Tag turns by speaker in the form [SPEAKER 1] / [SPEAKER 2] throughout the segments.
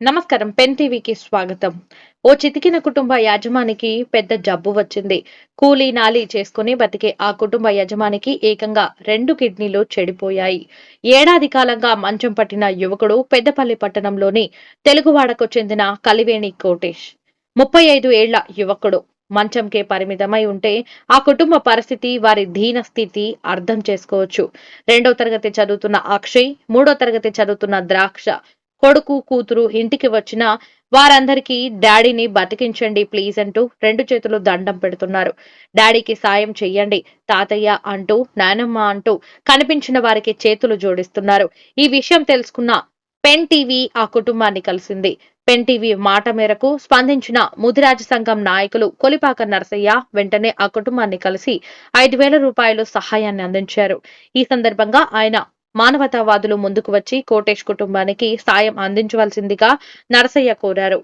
[SPEAKER 1] నమస్కారం పెన్ టీవీకి స్వాగతం. ఓ చితికిన కుటుంబ యజమానికి పెద్ద జబ్బు వచ్చింది. కూలీ నాలి చేసుకుని బతికే ఆ కుటుంబ యజమానికి ఏకంగా రెండు కిడ్నీలు చెడిపోయాయి. ఏడాది కాలంగా మంచం పట్టిన యువకుడు పెద్దపల్లి పట్టణంలోని తెలుగువాడకు చెందిన కలివేణి కోటేష్. ముప్పై ఐదు ఏళ్ళ యువకుడు. మంచంకే పరిమితమై ఉంటే ఆ కుటుంబ పరిస్థితి వారి దీన స్థితి అర్థం చేసుకోవచ్చు. రెండో తరగతి చదువుతున్న అక్షయ్ మూడో తరగతి చదువుతున్న ద్రాక్ష కొడుకు కూతురు ఇంటికి వచ్చిన వారందరికీ డాడీని బతికించండి ప్లీజ్ అంటూ రెండు చేతులు దండం పెడుతున్నారు. డాడీకి సాయం చెయ్యండి తాతయ్య అంటూ నానమ్మ అంటూ కనిపించిన వారికి చేతులు జోడిస్తున్నారు. ఈ విషయం తెలుసుకున్న పెన్ టీవీ ఆ కుటుంబాన్ని కలిసింది. పెన్ టీవీ మాట మేరకు స్పందించిన ముదిరాజ సంఘం నాయకులు కొలిపాక నరసయ్య వెంటనే ఆ కుటుంబాన్ని కలిసి ఐదు వేల రూపాయలు సహాయాన్ని అందించారు. ఈ సందర్భంగా ఆయన మానవతావాదులు ముందుకు వచ్చి కోటేష్ కుటుంబానికి సాయం అందించవలసిందిగా నరసయ్య కోరారు.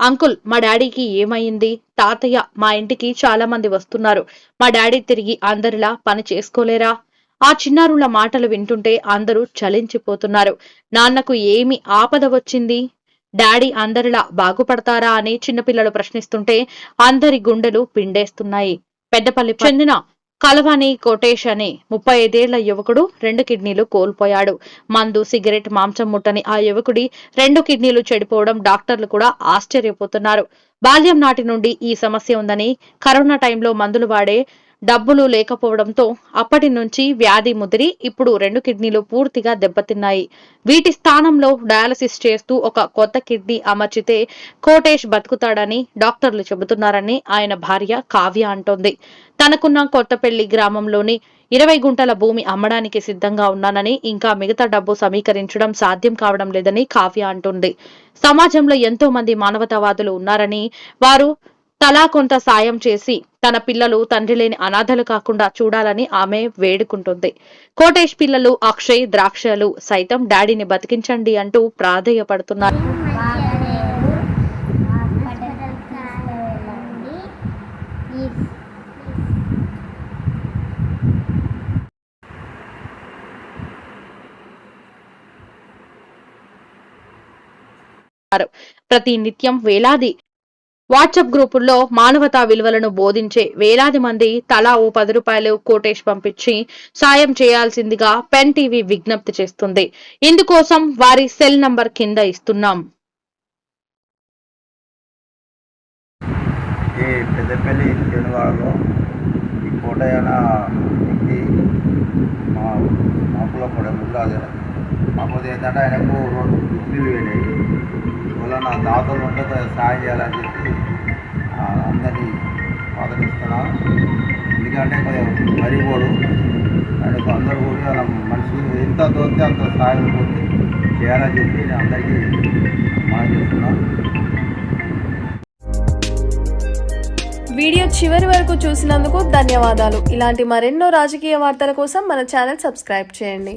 [SPEAKER 1] అంకుల్ మా డాడీకి ఏమైంది? తాతయ్య మా ఇంటికి చాలా మంది వస్తున్నారు. మా డాడీ తిరిగి అందరిలా పని చేసుకోలేరా? ఆ చిన్నారుల మాటలు వింటుంటే అందరూ చలించిపోతున్నారు. నాన్నకు ఏమి ఆపద వచ్చింది? డాడీ అందరిలా బాగుపడతారా అని చిన్నపిల్లలు ప్రశ్నిస్తుంటే అందరి గుండెలు పిండేస్తున్నాయి. పెద్దపల్లి చెందిన కలవాని కోటేష్ అనే ముప్పై ఐదేళ్ళ యువకుడు రెండు కిడ్నీలు కోల్పోయాడు. మందు సిగరెట్ మాంసం ముట్టని ఆ యువకుడి రెండు కిడ్నీలు చెడిపోవడం డాక్టర్లు కూడా ఆశ్చర్యపోతున్నారు. బాల్యం నాటి నుండి ఈ సమస్య ఉందని కరోనా టైంలో మందులు వాడే డబ్బులు లేకపోవడంతో అప్పటి నుంచి వ్యాధి ముదిరి ఇప్పుడు రెండు కిడ్నీలు పూర్తిగా దెబ్బతిన్నాయి. వీటి స్థానంలో డయాలసిస్ చేస్తూ ఒక కొత్త కిడ్నీ అమర్చితే కోటేష్ బతుకుతాడని డాక్టర్లు చెబుతున్నారని ఆయన భార్య కావ్య అంటోంది. తనకున్న కొత్తపల్లి గ్రామంలోని ఇరవై గుంటల భూమి అమ్మడానికి సిద్ధంగా ఉన్నానని ఇంకా మిగతా డబ్బు సమీకరించడం సాధ్యం కావడం లేదని కావ్య అంటుంది. సమాజంలో ఎంతో మంది మానవతావాదులు ఉన్నారని వారు తలా కొంత సాయం చేసి తన పిల్లలు తండ్రి లేని అనాథలు కాకుండా చూడాలని ఆమె వేడుకుంటుంది. కోటేష్ పిల్లలు అక్షయ్ ద్రాక్షలు సైతం డాడీని బతికించండి అంటూ ప్రాధేయపడుతున్నారు. ప్రతి నిత్యం వేలాది వాట్సాప్ గ్రూపుల్లో మానవతా విలువలను బోధించే వేలాది మంది తలా ఓ పది రూపాయలు కోటేష్ పంపించి సాయం చేయాల్సిందిగా పెన్ టీవీ విజ్ఞప్తి చేస్తుంది. ఇందుకోసం వారి సెల్ నంబర్ కింద ఇస్తున్నాం.
[SPEAKER 2] ఈ పెద్దపల్లి ఈ వ్యక్తి మా మాకులో కూడా కాకపోతే ఏంటంటే ఆయనకు రెండు కిడ్నీలు వెళ్ళాయి ఇవాళ నా దాతలు ఉంటే కొంచెం సాయం చేయాలని చెప్పి అందరినీ ఆదరిస్తున్నాను ఎందుకంటే కొంచెం మరిపోడు. ఆయనకు అందరూ కూడా వాళ్ళ మనిషి ఎంత దొరికితే అంత సాయం పోతే చేయాలని చెప్పి నేను అందరికీ మనం చేస్తున్నాను
[SPEAKER 3] వీడియో చివరి వరకు చూసినందుకు ధన్యవాదాలు. ఇలాంటి మరెన్నో రాజకీయ వార్తల కోసం మన ఛానల్ సబ్స్క్రైబ్ చేయండి.